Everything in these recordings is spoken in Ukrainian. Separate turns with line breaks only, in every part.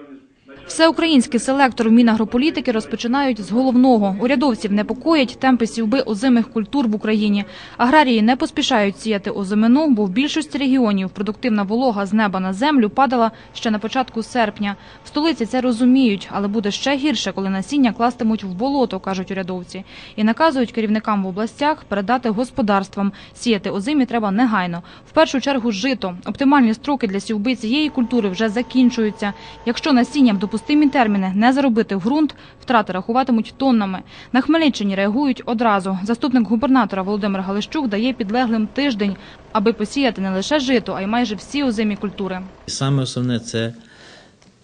notice Всеукраїнський селектор Мінагрополітики розпочинають з головного. Урядовців непокоїть темпи сівби озимих культур в Україні. Аграрії не поспішають сіяти озимину, бо в більшості регіонів продуктивна волога з неба на землю падала ще на початку серпня. В столиці це розуміють, але буде ще гірше, коли насіння кластимуть в болото, кажуть урядовці. І наказують керівникам в областях передати господарствам. Сіяти озимі треба негайно. В першу чергу жито. Оптимальні строки для сівби цієї культури вже закінчуються. Якщо насінням в допустимі терміни не заробити в ґрунт, втрати рахуватимуть тоннами. На Хмельниччині реагують одразу. Заступник губернатора Володимир Галищук дає підлеглим тиждень, аби посіяти не лише жито, а й майже всі озимі культури.
Саме основне це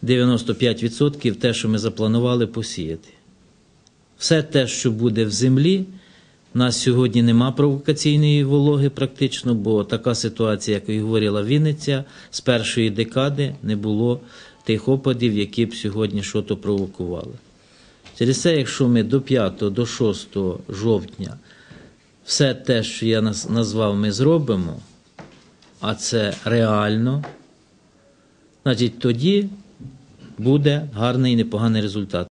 95% те, що ми запланували посіяти. Все те, що буде в землі, у нас сьогодні нема провокаційної вологи практично, бо така ситуація, як і говорила Вінниця, з першої декади не було тих опадів, які б сьогодні щось провокували. Через це, якщо ми до 5, до 6 жовтня все те, що я назвав, ми зробимо, а це реально, значить тоді буде гарний і непоганий результат.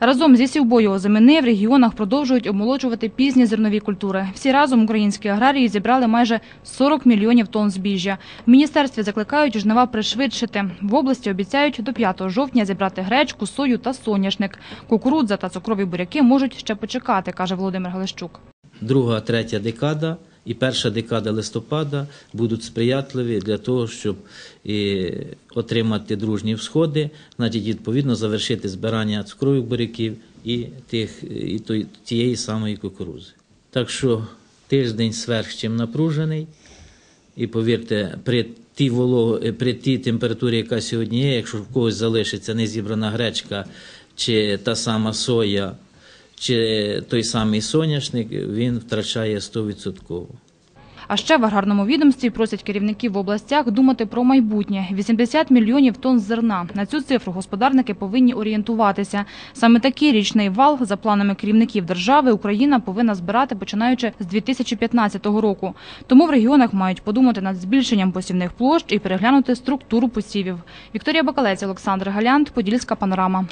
Разом зі сівбою озимини в регіонах продовжують обмолоджувати пізні зернові культури. Всі разом українські аграрії зібрали майже 40 мільйонів тонн збіжжя. В міністерстві закликають жнива пришвидшити. В області обіцяють до 5 жовтня зібрати гречку, сою та соняшник. Кукурудза та цукрові буряки можуть ще почекати, каже Володимир Галищук.
Друга, третя декада і перша декада листопада будуть сприятливі для того, щоб і, отримати дружні всходи, значить, відповідно завершити збирання цукрових буряків і, тих, і той- тієї самої кукурузи. Так що тиждень сверх чим напружений, і повірте, при тій волого, е, при тій температурі, яка сьогодні є, якщо в когось залишиться незібрана гречка чи та сама соя, чи той самий соняшник, він втрачає 100%.
А ще в аграрному відомстві просять керівників в областях думати про майбутнє. 80 мільйонів тонн зерна. На цю цифру господарники повинні орієнтуватися. Саме такий річний вал, за планами керівників держави, Україна повинна збирати починаючи з 2015 року. Тому в регіонах мають подумати над збільшенням посівних площ і переглянути структуру посівів. Вікторія Бакалець, Олександр Галянт, Подільська панорама.